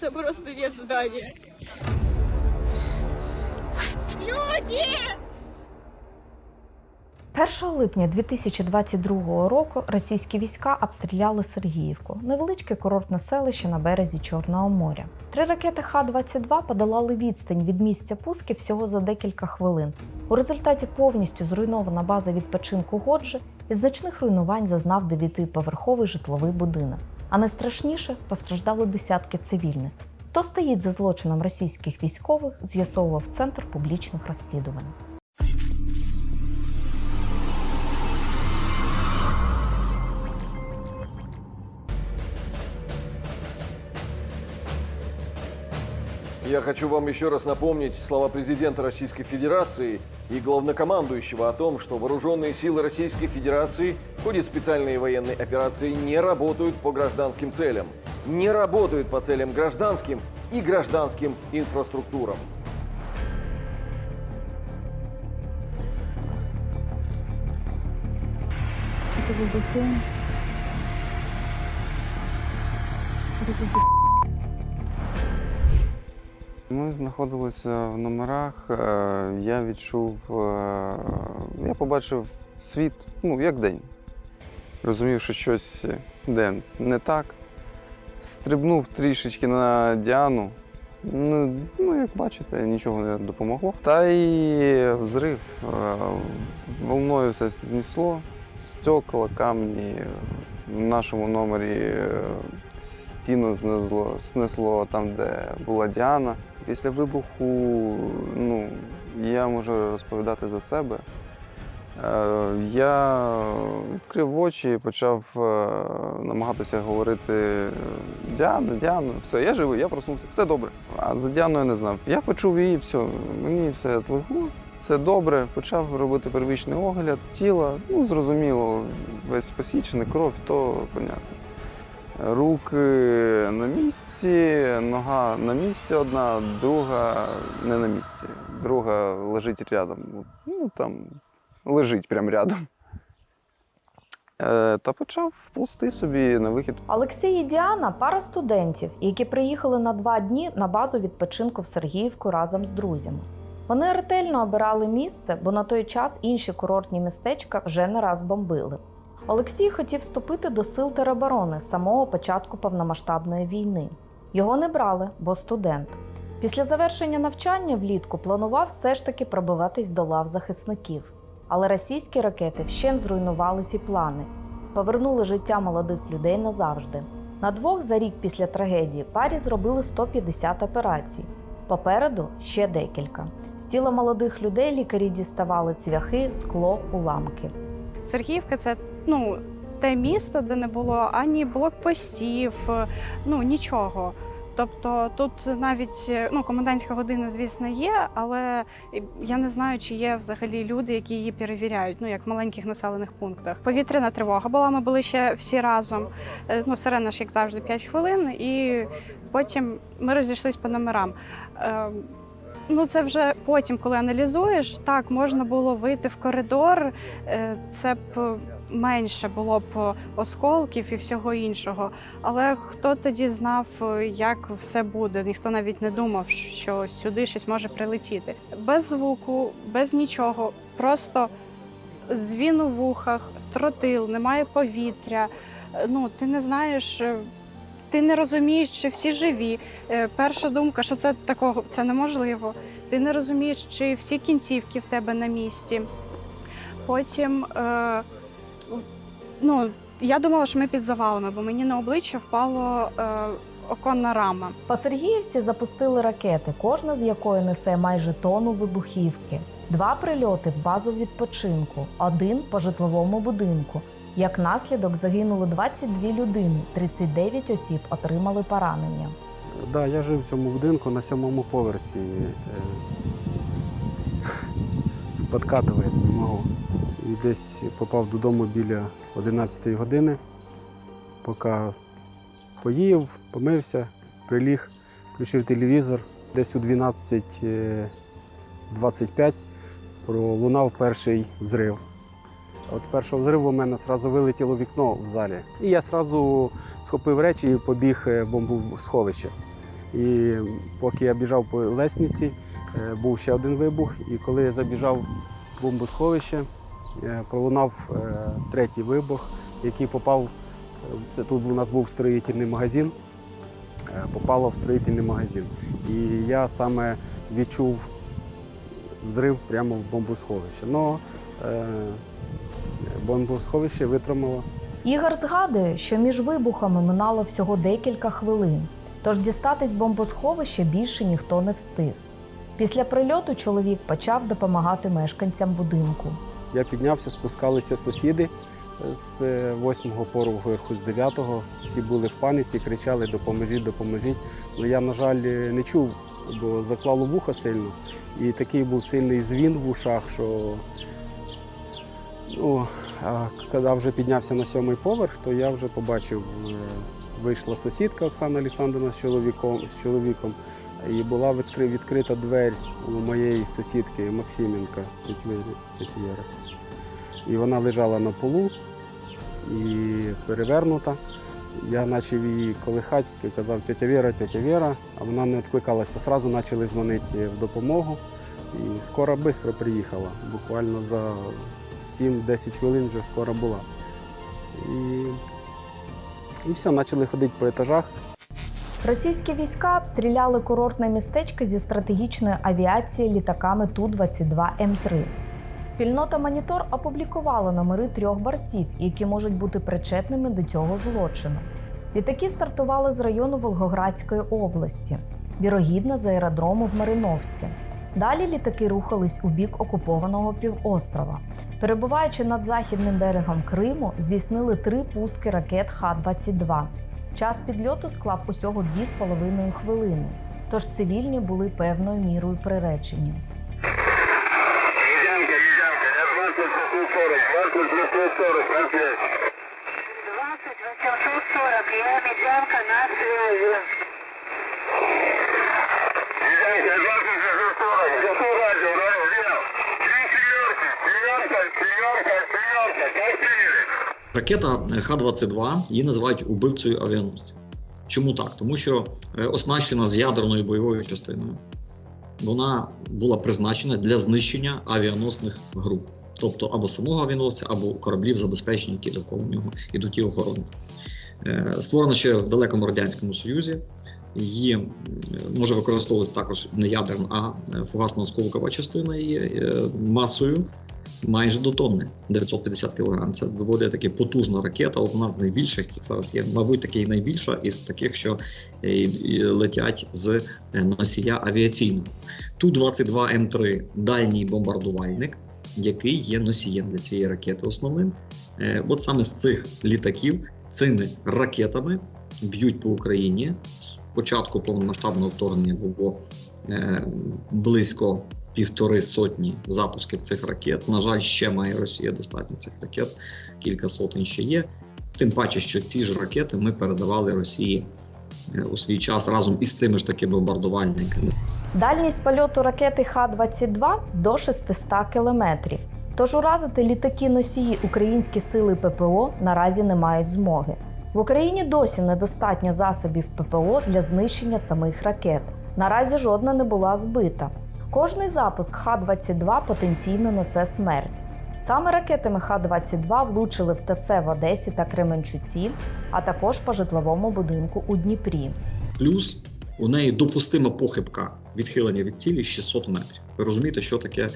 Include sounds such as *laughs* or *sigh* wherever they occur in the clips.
Это просто нет здания. Люди! 1 липня 2022 року російські війська обстріляли Сергіївку, невеличке курортне селище на березі Чорного моря. Три ракети Х-22 подолали відстань від місця пуски всього за декілька хвилин. У результаті повністю зруйнована база відпочинку Годжі і значних руйнувань зазнав дев'ятиповерховий житловий будинок. А найстрашніше постраждали десятки цивільних. Хто стоїть за злочином російських військових, з'ясовував Центр публічних розслідувань. Я хочу вам еще раз напомнить слова президента Российской Федерации и главнокомандующего о том, что вооруженные силы Российской Федерации в ходе специальной военной операции не работают по гражданским целям, не работают по целям гражданским и гражданским инфраструктурам. Это был бассейн. Это Ми знаходилися в номерах. е, Я відчув, е, я побачив світ, ну, як день. Розумів, що щось де не так. Стрибнув трішечки на Діану. Ну, ну, як бачите, нічого не допомогло. Та й взрив. Е, Волною все знесло, стекла, камні. В нашому номері стіну знесло, снесло там, де була Діана. Після вибуху, ну, я можу розповідати за себе. Е, Я відкрив очі і почав е, намагатися говорити Діана, Діана, все, я живий, я проснувся, все добре. А за Діаною не знав. Я почув її, все, мені все відлегло, все добре. Почав робити первічний огляд тіла. Ну, зрозуміло, весь посічений, кров, то понятно. Руки на місці, нога на місці одна, друга не на місці. Друга лежить рядом. Ну там лежить прямо рядом. Е, та почав вползти собі на вихід. Олексій і Діана пара студентів, які приїхали на два дні на базу відпочинку в Сергіївку разом з друзями. Вони ретельно обирали місце, бо на той час інші курортні містечка вже не раз бомбили. Олексій хотів вступити до сил тероборони з самого початку повномасштабної війни. Його не брали, бо студент. Після завершення навчання влітку планував все ж таки пробиватись до лав захисників. Але російські ракети вщент зруйнували ці плани, повернули життя молодих людей назавжди. На двох за рік після трагедії парі зробили 150 операцій. Попереду ще декілька. З тіла молодих людей лікарі діставали цвяхи, скло, уламки. Сергіївка це ну, те місто, де не було ані блокпостів, ну нічого. Тобто тут навіть ну, комендантська година, звісно, є, але я не знаю, чи є взагалі люди, які її перевіряють, ну як в маленьких населених пунктах. Повітряна тривога була. Ми були ще всі разом. Е, Ну, сирена ж, як завжди, 5 хвилин, і потім ми розійшлись по номерам. Е, Ну, це вже потім, коли аналізуєш, так можна було вийти в коридор, е, це б менше було б осколків і всього іншого. Але хто тоді знав, е, як все буде? Ніхто навіть не думав, що сюди щось може прилетіти. Без звуку, без нічого, просто звін у вухах, тротил, немає повітря. Е, Ну, ти не знаєш. е, Ти не розумієш, чи всі живі. Е, Перша думка, що це такого це неможливо. Ти не розумієш, чи всі кінцівки в тебе на місці. Потім, е, ну, я думала, що ми під завалами, бо мені на обличчя впало е, оконна рама. По Сергіївці запустили ракети, кожна з якої несе майже тонну вибухівки. Два прильоти в базу відпочинку, один по житловому будинку. Як наслідок загинули 22 людини, 39 осіб отримали поранення. Да, я жив в цьому будинку на сьомому поверсі. Е, *laughs* можу. І десь попав додому біля 11 години, поки поїв, помився, приліг, включив телевізор. Десь у 12.25 пролунав перший взрив. От першого взриву у мене одразу вилетіло вікно в залі. І я одразу схопив речі і побіг е, в бомбосховище. І поки я біжав по лесниці, е, був ще один вибух. І коли я забіжав в бомбосховище, пролунав е, третій вибух, який попав. е, Це тут у нас був строїтельний магазин, е, попало в строїтельний магазин. І я саме відчув взрив прямо в бомбосховище. Но е, бомбосховище витримало. Ігор згадує, що між вибухами минало всього декілька хвилин, тож дістатись бомбосховища більше ніхто не встиг. Після прильоту чоловік почав допомагати мешканцям будинку. Я піднявся, спускалися сусіди з е, восьмого поверху, з дев'ятого. Всі були в паніці, кричали Допоможіть, допоможіть. Але я, на жаль, не чув, бо заклало вуха сильно. І такий був сильний звін в ушах, що ну, а коли вже піднявся на сьомий поверх, то я вже побачив, е, вийшла сусідка Оксана Олександрівна з чоловіком, з чоловіком. І була відкри- відкрита двері у моєї сусідки тетя Віри. І вона лежала на полу і перевернута. Я почав її колихати, казав тетя Віра, тетя Віра, а вона не відкликалася. Зразу почали дзвонити в допомогу. І скоро швидко приїхала. Буквально за 7-10 хвилин вже скоро була. І, і все, почали ходити по етажах. Російські війська обстріляли курортне містечко зі стратегічної авіації літаками Ту-22М3. Спільнота Монітор опублікувала номери трьох борців, які можуть бути причетними до цього злочину. Літаки стартували з району Волгоградської області, вірогідно з аеродрому в Мариновці. Далі літаки рухались у бік окупованого півострова. Перебуваючи над західним берегом Криму, здійснили три пуски ракет Х-22. Час підльоту склав усього 2,5 хвилини, тож цивільні були певною мірою приречені. Медянка, медянка, я 20 840, 20 840, на связь. 20 840, я медянка на связи. Медянка, Ракета Х-22 її називають убивцею авіаносців. Чому так? Тому що е, оснащена з ядерною бойовою частиною. Вона була призначена для знищення авіаносних груп, тобто або самого авіаносця, або кораблів забезпечення, які довкола нього ідуть і охорони. Е, Створена ще в далекому радянському союзі. Її може використовуватися також не ядерна, а е, фугасно-осколкова частина її е, масою майже до тонни 950 кг. Це доволі таки потужна ракета. Одна з найбільших зараз є, мабуть, таки найбільша із таких, що е, летять з е, носія авіаційного. Ту 22 М3 дальній бомбардувальник, який є носієм для цієї ракети основним. Е, От саме з цих літаків цими ракетами б'ють по Україні. З початку повномасштабного вторгнення було близько півтори сотні запусків цих ракет. На жаль, ще має Росія достатньо цих ракет, кілька сотень ще є. Тим паче, що ці ж ракети ми передавали Росії е, у свій час разом із тими ж таки бомбардувальниками. Дальність польоту ракети Х-22 до 600 кілометрів. Тож уразити літаки носії українські сили ППО наразі не мають змоги. В Україні досі недостатньо засобів ППО для знищення самих ракет. Наразі жодна не була збита. Кожний запуск Х-22 потенційно несе смерть. Саме ракетами Х-22 влучили в ТЦ в Одесі та Кременчуці, а також по житловому будинку у Дніпрі. Плюс у неї допустима похибка відхилення від цілі 600 метрів. Ви розумієте, що таке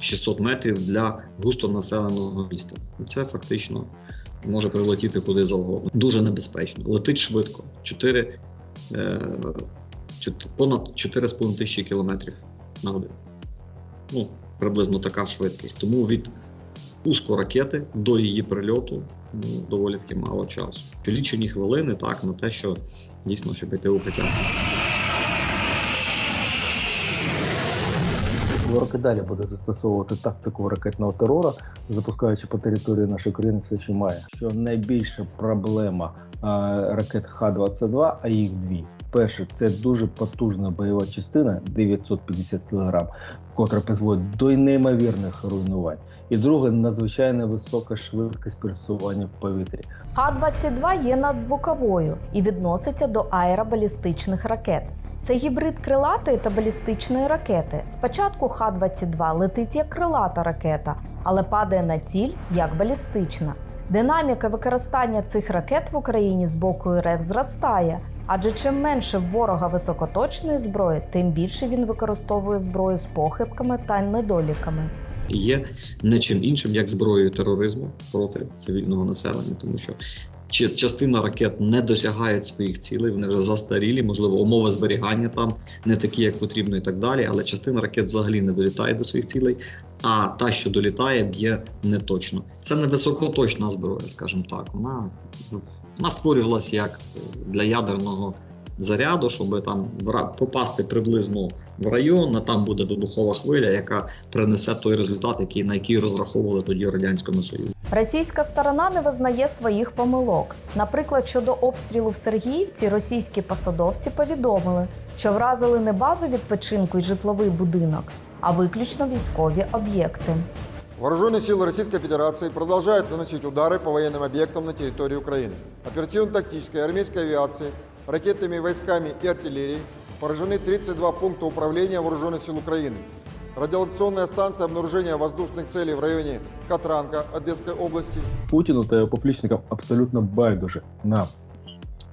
600 метрів для густонаселеного міста? Це фактично може прилетіти куди завгодно. Дуже небезпечно. Летить швидко. 4, е, понад 4,5 тисячі кілометрів на годину. Ну, приблизно така швидкість. Тому від пуску ракети до її прильоту ну, доволі таки мало часу. Чи Лічені хвилини так на те, що дійсно щоб йти укриття. Ворог і далі буде застосовувати тактику ракетного терору, запускаючи по території нашої країни все, що має. Що найбільша проблема е, ракет Х-22, а їх дві. Перше, це дуже потужна бойова частина 950 кг, котра призводить до неймовірних руйнувань. І друге, надзвичайно висока швидкість пересування в повітрі. Х-22 є надзвуковою і відноситься до аеробалістичних ракет. Це гібрид крилатої та балістичної ракети. Спочатку Х-22 летить як крилата ракета, але падає на ціль як балістична. Динаміка використання цих ракет в Україні з боку РФ зростає. Адже чим менше в ворога високоточної зброї, тим більше він використовує зброю з похибками та недоліками. є не чим іншим, як зброєю тероризму проти цивільного населення, тому що чи- частина ракет не досягають своїх цілей, вони вже застарілі, можливо, умови зберігання там не такі, як потрібно, і так далі. Але частина ракет взагалі не долітає до своїх цілей. А та, що долітає, б'є неточно. Це не високоточна зброя, скажімо так. Вона, вона створювалася як для ядерного заряду, щоб там вра- попасти приблизно в район, а там буде вибухова хвиля, яка принесе той результат, який на який розраховували тоді в радянському союзі. Російська сторона не визнає своїх помилок. Наприклад, щодо обстрілу в Сергіївці, російські посадовці повідомили, що вразили не базу відпочинку і житловий будинок, а виключно військові об'єкти. Вооруженные силы Российской Федерации продолжают наносить удары по военным объектам на территории Украины. Оперативно-тактической и армейской авиации, ракетными войсками и артиллерией поражены 32 пункта управления Вооруженных сил Украины. Радиолокационная станция обнаружения воздушных целей в районе Катранка Одесской области Путіну та його поплічникам абсолютно байдуже на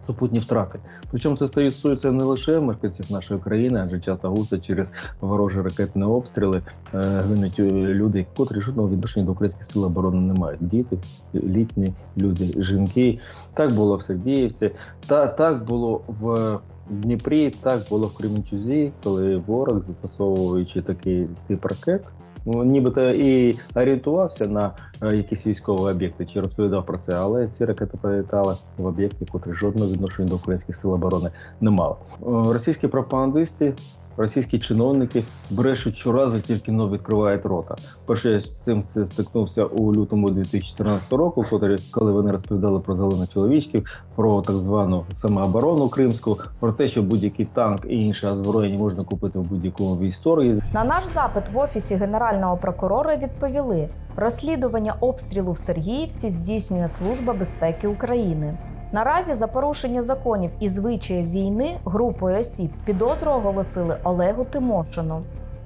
супутні втрати. Причому це стосується не лише мешканців нашої країни, адже часто густо через ворожі ракетні обстріли е, гинуть е, люди, котрі жодного відношення до українських сил оборони не мають. Діти, літні люди, жінки. Так було в Сергіївці, та так було в Дніпрі, так було в Кременчузі, коли ворог, застосовуючи такий тип ракет, ну, нібито і орієнтувався на якісь військові об'єкти, чи розповідав про це, але ці ракети прилітали в об'єкти, котрі жодного відношення до українських сил оборони не мали. Е, Російські пропагандисти. Російські чиновники брешуть щоразу, тільки но відкривають рота. Перше я з цим це стикнувся у лютому 2014 року, коли, вони розповідали про зелених чоловічків, про так звану самооборону кримську, про те, що будь-який танк і інше озброєння можна купити в будь-якому військовій На наш запит в офісі генерального прокурора відповіли: розслідування обстрілу в Сергіївці здійснює Служба безпеки України. Наразі за порушення законів і звичаїв війни групою осіб підозру оголосили Олегу Тимошину.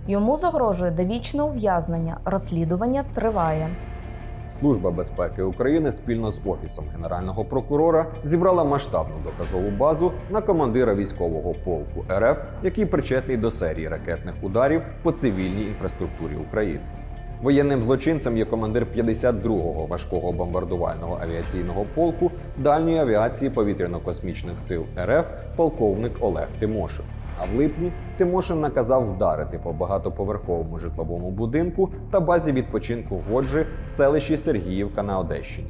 Йому загрожує довічне ув'язнення. Розслідування триває. Служба безпеки України спільно з офісом генерального прокурора зібрала масштабну доказову базу на командира військового полку РФ, який причетний до серії ракетних ударів по цивільній інфраструктурі України. Воєнним злочинцем є командир 52-го важкого бомбардувального авіаційного полку дальньої авіації повітряно-космічних сил РФ полковник Олег Тимошин. А в липні Тимошин наказав вдарити по багатоповерховому житловому будинку та базі відпочинку Годжі в селищі Сергіївка на Одещині.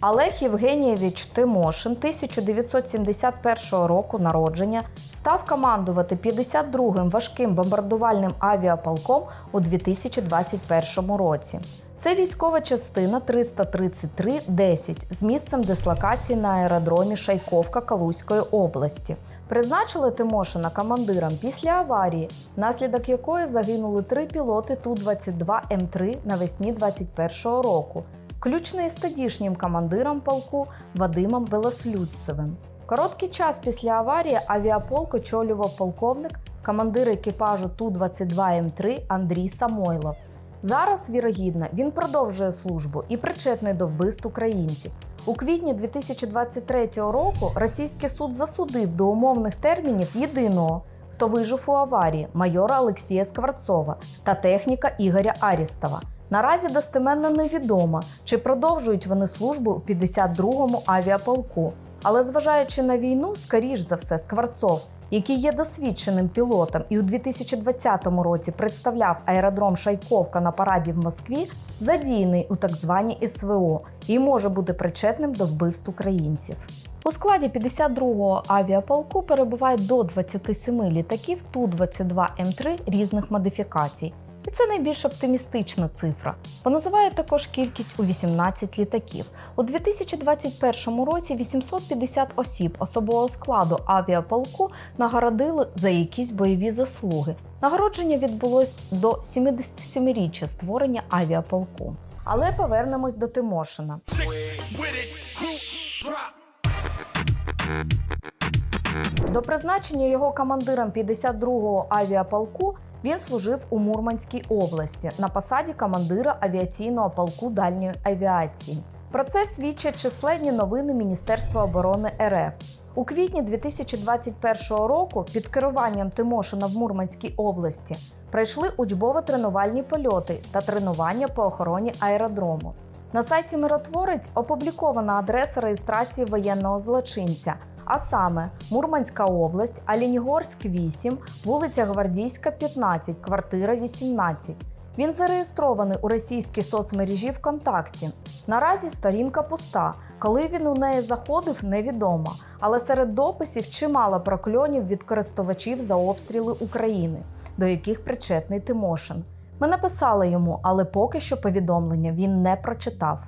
Олег Євгенійович Тимошин 1971 року народження став командувати 52-м важким бомбардувальним авіаполком у 2021 році. Це військова частина 333-10 з місцем дислокації на аеродромі Шайковка Калузької області. Призначили Тимошина командиром після аварії, внаслідок якої загинули три пілоти Ту-22 М3 навесні 2021 року, включно із тодішнім командиром полку Вадимом Белослюдцевим. Короткий час після аварії авіаполк очолював полковник, командир екіпажу Ту-22М3 Андрій Самойлов. Зараз, вірогідно, він продовжує службу і причетний до вбивств українців. У квітні 2023 року російський суд засудив до умовних термінів єдиного, хто вижив у аварії майора Олексія Скворцова та техніка Ігоря Арістова. Наразі достеменно невідомо, чи продовжують вони службу у 52-му авіаполку. Але зважаючи на війну, скоріш за все, Скворцов, який є досвідченим пілотом і у 2020 році представляв аеродром Шайковка на параді в Москві, задіяний у так званій СВО і може бути причетним до вбивств українців. У складі 52-го авіаполку перебуває до 27 літаків Ту-22М3 різних модифікацій. І це найбільш оптимістична цифра, бо називає також кількість у 18 літаків. У 2021 році 850 осіб особового складу авіаполку нагородили за якісь бойові заслуги. Нагородження відбулось до 77-річчя створення авіаполку. Але повернемось до Тимошина. До призначення його командиром 52-го авіаполку він служив у Мурманській області на посаді командира авіаційного полку дальньої авіації. Про це свідчать численні новини Міністерства оборони РФ. У квітні 2021 року під керуванням Тимошина в Мурманській області пройшли учбово-тренувальні польоти та тренування по охороні аеродрому. На сайті Миротворець опублікована адреса реєстрації воєнного злочинця, а саме Мурманська область, Алінігорськ 8, вулиця Гвардійська, 15, квартира 18. Він зареєстрований у російській соцмережі ВКонтакті. Наразі сторінка пуста. Коли він у неї заходив, невідомо. Але серед дописів чимало прокльонів від користувачів за обстріли України, до яких причетний Тимошин. Ми написали йому, але поки що повідомлення він не прочитав.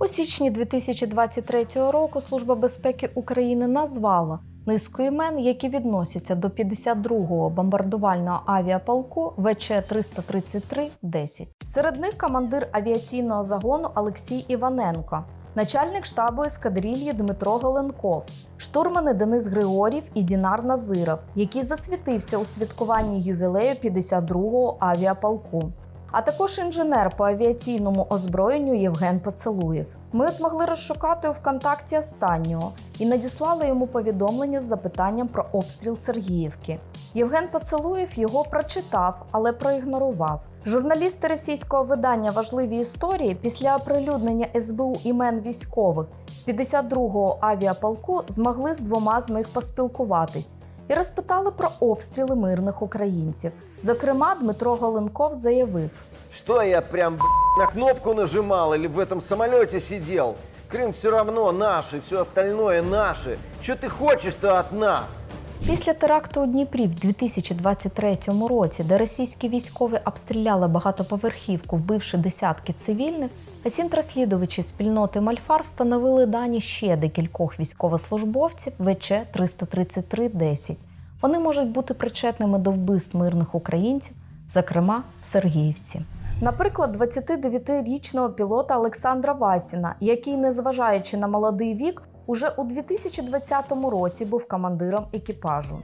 У січні 2023 року Служба безпеки України назвала низку імен, які відносяться до 52-го бомбардувального авіаполку ВЧ 333 10 Серед них командир авіаційного загону Олексій Іваненко, начальник штабу ескадрильї Дмитро Голенков, штурмани Денис Григорів і Дінар Назиров, який засвітився у святкуванні ювілею 52-го авіаполку. А також інженер по авіаційному озброєнню Євген Поцелуєв. Ми змогли розшукати у ВКонтакті останнього і надіслали йому повідомлення з запитанням про обстріл Сергіївки. Євген Поцелуєв його прочитав, але проігнорував. Журналісти російського видання Важливі історії після оприлюднення СБУ імен військових з 52-го авіаполку змогли з двома з них поспілкуватись і розпитали про обстріли мирних українців. Зокрема, Дмитро Голенков заявив: Что я прям б***ь, на кнопку нажимал или в этом самолете сидел? Крым все равно наш, и все остальное наше. Что ты хочешь-то от нас? Після теракту у Дніпрі в 2023 році, де російські військові обстріляли багатоповерхівку, вбивши десятки цивільних, асінт-розслідувачі спільноти Мальфар встановили дані ще декількох військовослужбовців ВЧ 333 10 Вони можуть бути причетними до вбивств мирних українців, зокрема в Сергіївці. Наприклад, 29-річного пілота Олександра Васіна, який, незважаючи на молодий вік, уже у 2020 році був командиром екіпажу.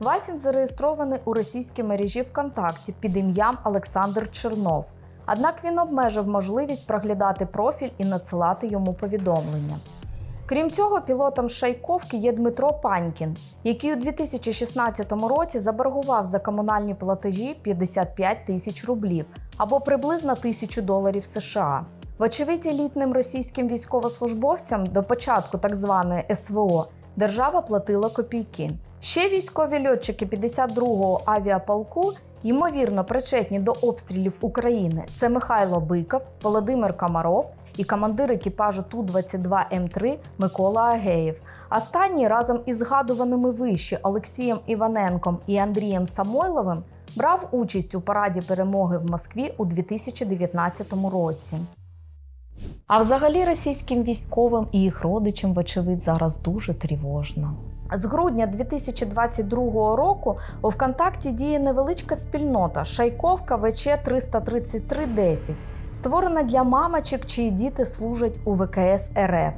Васін зареєстрований у російській мережі ВКонтакті під ім'ям Олександр Чернов. Однак він обмежив можливість проглядати профіль і надсилати йому повідомлення. Крім цього, пілотом Шайковки є Дмитро Панькін, який у 2016 році заборгував за комунальні платежі 55 тисяч рублів або приблизно тисячу доларів США. Вочевидь, елітним російським військовослужбовцям до початку так званої СВО держава платила копійки. Ще військові льотчики 52-го авіаполку ймовірно причетні до обстрілів України. Це Михайло Биков, Володимир Комаров і командир екіпажу Ту-22М3 Микола Агеєв. Останній разом із згадуваними вище Олексієм Іваненком і Андрієм Самойловим брав участь у параді перемоги в Москві у 2019 році. А взагалі російським військовим і їх родичам, вочевидь, зараз дуже тривожно. З грудня 2022 року у ВКонтакті діє невеличка спільнота Шайковка ВЧ 333 10 створена для мамочок, чиї діти служать у ВКС РФ.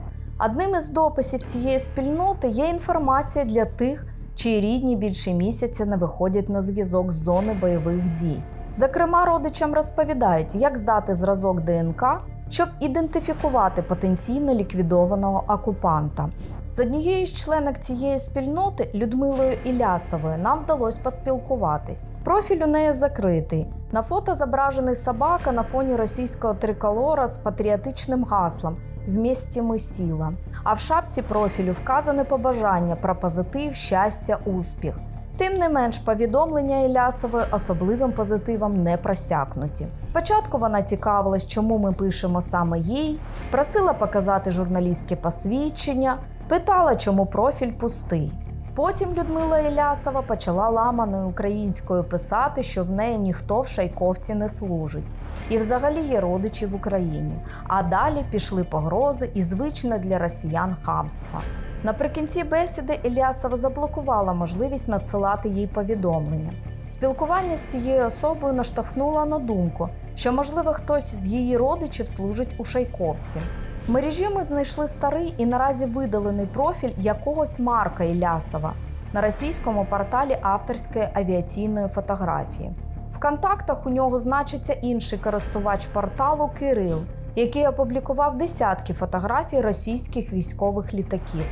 Одним із дописів цієї спільноти є інформація для тих, чиї рідні більше місяця не виходять на зв'язок з зони бойових дій. Зокрема, родичам розповідають, як здати зразок ДНК, щоб ідентифікувати потенційно ліквідованого окупанта. З однією з членок цієї спільноти Людмилою Ілясовою нам вдалося поспілкуватись. Профіль у неї закритий. На фото зображений собака на фоні російського триколора з патріотичним гаслом «Вместе ми сила. А в шапці профілю вказане побажання про позитив, щастя, успіх. Тим не менш, повідомлення Ілясової особливим позитивом не просякнуті. Спочатку вона цікавилась, чому ми пишемо саме їй, просила показати журналістське посвідчення, питала, чому профіль пустий. Потім Людмила Ілясова почала ламаною українською писати, що в неї ніхто в Шайковці не служить, і взагалі є родичі в Україні. А далі пішли погрози і звичне для росіян хамство. Наприкінці бесіди Ілясова заблокувала можливість надсилати їй повідомлення. Спілкування з цією особою наштовхнуло на думку, що, можливо, хтось з її родичів служить у Шайковці. В мережі ми знайшли старий і наразі видалений профіль якогось Марка Ілясова на російському порталі авторської авіаційної фотографії. В контактах у нього значиться інший користувач порталу Кирил, який опублікував десятки фотографій російських військових літаків,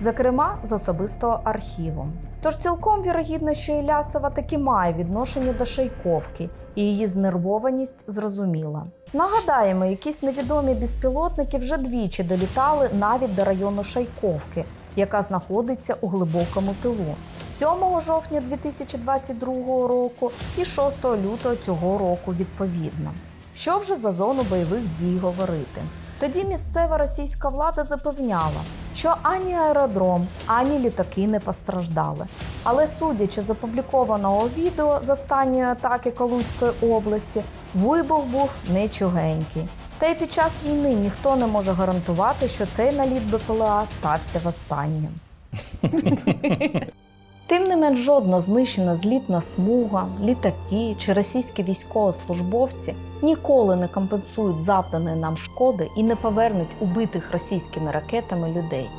зокрема з особистого архіву. Тож цілком вірогідно, що Ілясова таки має відношення до Шейковки, і її знервованість зрозуміла. Нагадаємо, якісь невідомі безпілотники вже двічі долітали навіть до району Шайковки, яка знаходиться у глибокому тилу. 7 жовтня 2022 року і 6 лютого цього року відповідно. Що вже за зону бойових дій говорити? Тоді місцева російська влада запевняла, що ані аеродром, ані літаки не постраждали. Але судячи з опублікованого відео з останньої атаки Калузької області, вибух був нечугенький. Та й під час війни ніхто не може гарантувати, що цей наліт БПЛА стався востаннє. Тим не менш, жодна знищена злітна смуга, літаки чи російські військовослужбовці ніколи не компенсують завданої нам шкоди і не повернуть убитих російськими ракетами людей.